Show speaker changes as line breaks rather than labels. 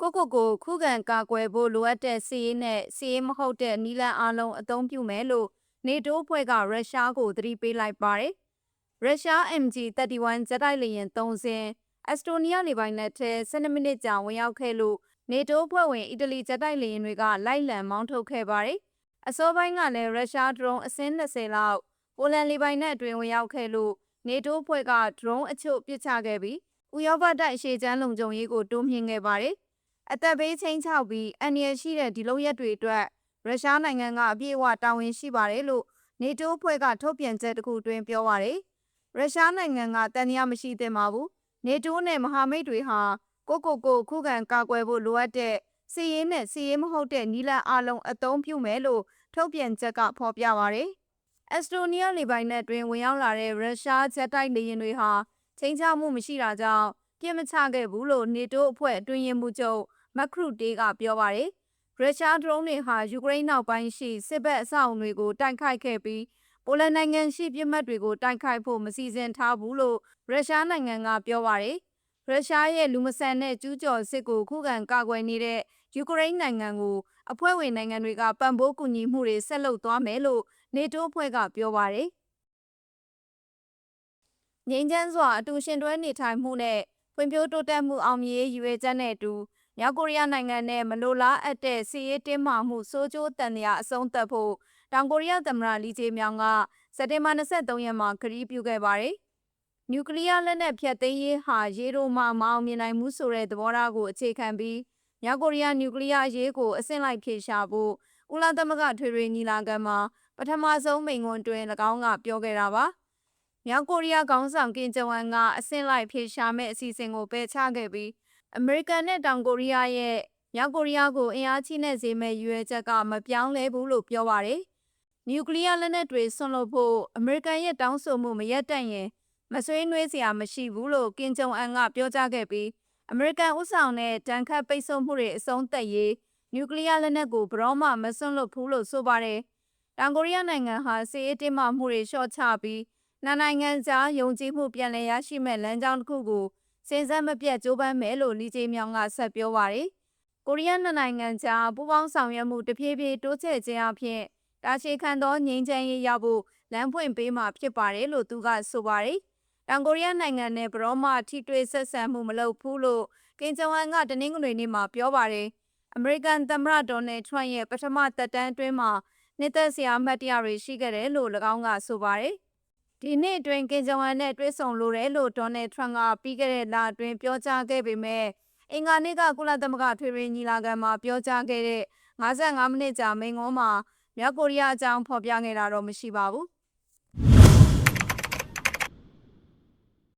ကိုကိုကိုခုခံကာကွယ်ဖို့လိုအပ်တဲ့စီးရေးနဲ့စီးရေးမဟုတ်တဲ့နီလန်အလုံးအသုံးပြုမယ်လို့နေတိုးအဖွဲ့ကရုရှားကိုသတိပေးလိုက်ပါတယ်။ရုရှား MG31 ဂျက်တိုက်လေယာဉ်3စင်းအက်စတိုးနီးယားလေပိုင်နက်ထဲ12မိနစ်ကြာဝင်ရောက်ခဲ့လို့နေတိုးဖွဲ့ဝင်အီတလီဂျက်တိုက်လေယာဉ်တွေကလိုက်လံမောင်းထုတ်ခဲ့ပါတယ်။အစောပိုင်းကလည်းရုရှားဒရုန်းအစင်း20လောက်ပိုလန်လေပိုင်နက်အတွင်းဝင်ရောက်ခဲ့လို့နေတိုးဖွဲ့ကဒရုန်းအချို့ပစ်ချခဲ့ပြီးဥရောပတိုက်အရှေ့ချမ်းလုံခြုံရေးကိုတိုးမြှင့်ခဲ့ပါတယ်။ အသက်ဘေးချင်းချောက်ပြီးအန္တရာယ်ရှိတဲ့ဒီလိုရက်တွေအတွက်ရုရှားနိုင်ငံကအပြည့်အဝတာဝန်ရှိပါတယ်လို့နေတိုးဖွဲ့ကထုတ်ပြန်ချက်တစ်ခုတွင်ပြောပါတယ်။ရုရှားနိုင်ငံကတန်တရားမရှိသင့်ပါဘူး။နေတိုးနဲ့မဟာမိတ်တွေဟာကိုကိုကိုခုခံကာကွယ်ဖို့လိုအပ်တဲ့စီးရေးနဲ့စီးရေးမဟုတ်တဲ့နီလန်အလုံးအသုံးပြုမယ်လို့ထုတ်ပြန်ချက်ကဖော်ပြပါတယ်။အက်စတိုးနီးယားလေပိုင်နက်တွင်ဝင်ရောက်လာတဲ့ရုရှားဂျက်တိုက်လေယာဉ်တွေဟာချိန်ချမှုမရှိတာကြောင့် ပြစ်မချခဲ့ဘူးလို့နေတိုးအဖွဲ့အတွင်းရင်မှုချုပ်မက်ခရုတေးကပြောပါတယ်။ရုရှားဒရုန်းတွေဟာယူကရိန်းနောက်ပိုင်းရှိစစ်ဘက်အဆောက်အုံတွေကိုတိုက်ခိုက်ခဲ့ပြီးပိုလန်နိုင်ငံရှိပြစ်မှတ်တွေကိုတိုက်ခိုက်ဖို့မစီစဉ်ထားဘူးလို့ရုရှားနိုင်ငံကပြောပါတယ်။ရုရှားရဲ့လူမဆန်တဲ့ကျူးကျော်စစ်ကိုခုခံကာကွယ်နေတဲ့ယူကရိန်းနိုင်ငံကိုအဖွဲ့ဝင်နိုင်ငံတွေကပံ့ပိုးကူညီမှုတွေဆက်လုပ်သွားမယ်လို့နေတိုးအဖွဲ့ကပြောပါတယ်။ငြိမ်းချမ်းစွာအတူရှင်တွဲနေထိုင်မှုနဲ့ ဖွံ့ဖြိုးတိုးတက်မှုအောင်မြင်ရေးရည်ရွယ်ချက်နဲ့အတူမြောက်ကိုရီးယားနိုင်ငံနဲ့မလိုလားအပ်တဲ့စီးရေးတင်းမာမှုစိုးကျိုးတန်ရာအဆုံးသတ်ဖို့တောင်ကိုရီးယားသမ္မတလီဂျေမြောင်ကစက်တင်ဘာ23ရက်မှာကတိပြုခဲ့ပါတယ်။နျူကလ িয়ার လက်နက်ဖျက်သိမ်းရေးဟာရေတိုမှမအောင်မြင်နိုင်မှုဆိုတဲ့သဘောထားကိုအခြေခံပြီးမြောက်ကိုရီးယားနျူကလ িয়ার အရေးကိုအဆင့်လိုက်ဖြေရှာဖို့ဥလာသမဂထွေထွေညီလာခံမှာပထမဆုံးမိန့်ခွန်းတွင်၎င်းကပြောခဲ့တာပါ။ မြောက်ကိုရီးယားခေါင်းဆောင်ကင်ဂျုံအန်ကအဆင့်လိုက်ဖြေရှာမဲ့အစီအစဉ်ကိုပယ်ချခဲ့ပြီးအမေရိကန်နဲ့တောင်ကိုရီးယားရဲ့မြောက်ကိုရီးယားကိုအင်အားကြီးနဲ့စေမဲ့ရွေးချက်ကမပြောင်းလဲဘူးလို့ပြောပါတယ်။နျူကလ িয়ার လက်နက်တွေဆွန့်လွတ်ဖို့အမေရိကန်ရဲ့တောင်းဆိုမှုမရက်တန့်ရင်မဆွေးနွေးစရာမရှိဘူးလို့ကင်ဂျုံအန်ကပြောကြားခဲ့ပြီးအမေရိကန်ဥဆောင်တဲ့တန်ခတ်ပိတ်ဆို့မှုတွေအဆုံးသတ်ရေးနျူကလ িয়ার လက်နက်ကိုဘရောမမဆွန့်လွတ်ဘူးလို့ဆိုပါတယ်။တောင်ကိုရီးယားနိုင်ငံဟာစစ်ရေးတင်းမာမှုတွေလျှော့ချပြီး နှစ်နိုင်ငံကြားယုံကြည်မှုပြန်လည်ရရှိမဲ့လမ်းကြောင်းတစ်ခုကိုစဉ်ဆက်မပြတ်ကြိုးပမ်းမယ်လို့လီဂျေမြောင်ကဆက်ပြောပါတယ်။ကိုရီးယားနှစ်နိုင်ငံကြားပူးပေါင်းဆောင်ရွက်မှုတဖြည်းဖြည်းတိုးချဲ့ခြင်းအပြင်တာရှည်ခံသောငြိမ်းချမ်းရေးရဖို့လမ်းဖွင့်ပေးမှာဖြစ်ပါတယ်လို့သူကဆိုပါတယ်။တောင်ကိုရီးယားနိုင်ငံနဲ့ဘရောမထိတွေ့ဆက်ဆံမှုမလုပ်ဘူးလို့ကင်ဂျုံအန်ကတနင်္ဂနွေနေ့မှာပြောပါတယ်။အမေရိကန်သမ္မတဒေါ်နယ်ထရန့်ရဲ့ပထမသက်တမ်းအတွင်းမှာနှစ်သက်စရာမှတ်တရတွေရှိခဲ့တယ်လို့၎င်းကဆိုပါတယ်။ ဒီနှစ်အတွင်းကင်ဂျုံအန်နဲ့တွေ့ဆုံလိုတယ်လို့ဒေါ်နယ်ထရန့်ကပြီးခဲ့တဲ့လအတွင်းပြောကြားခဲ့ပေမဲ့အင်္ဂါနေ့ကကုလသမဂ္ဂထွေထွေညီလာခံမှာပြောကြားခဲ့တဲ့55မိနစ်ကြာမိန့်ခွန်းမှာမြောက်ကိုရီးယားအကြောင်းဖော်ပြခဲ့တာတော့မရှိပါဘူး။